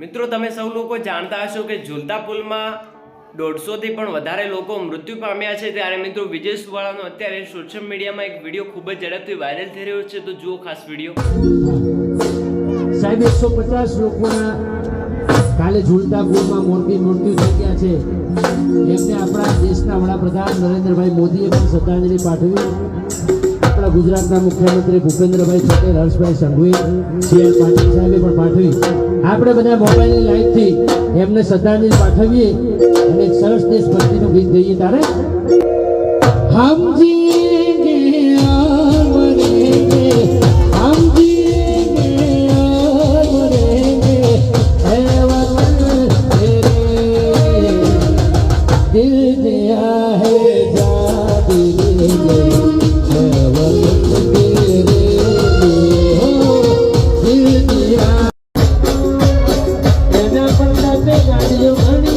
મિત્રો, તમે સૌ લોકો જાણતા હશો કે ઝુલતા પુલમાં દોઢસોથી પણ વધારે લોકો મૃત્યુ પામ્યા છે. ત્યારે મિત્રો વિજય સુવાળાનો અત્યારે સોશિયલ મીડિયામાં એક વીડિયો ખૂબ જ ઝડપથી વાયરલ થઈ રહ્યો છે. તો જુઓ ખાસ વીડિયો સાહેબ એકસો પચાસ લોકોના કાલે ઝૂલતા પુલમાં મોરબી મૃત્યુ થઈ ગયા છે. એમને આપણા દેશના વડાપ્રધાન નરેન્દ્રભાઈ મોદીએ પણ શ્રદ્ધાંજલિ પાઠવી. આપણા ગુજરાતના મુખ્યમંત્રી ભૂપેન્દ્રભાઈ પટેલ, હર્ષભાઈ સંઘવી સીએમ પાટીલ સાહેબે પણ પાઠવી. આપણે બધા મોબાઈલની લાઈટથી એમને શ્રદ્ધાંજલિ પાઠવીએ અને એક સરસ દેશભક્તિનું ગીત ગઈએ તારે हम जिएंगे और मरेंगे हम जिएंगे और मरेंगे है वतन तेरे दिल दिया है जा देंगे ભેગા જો મને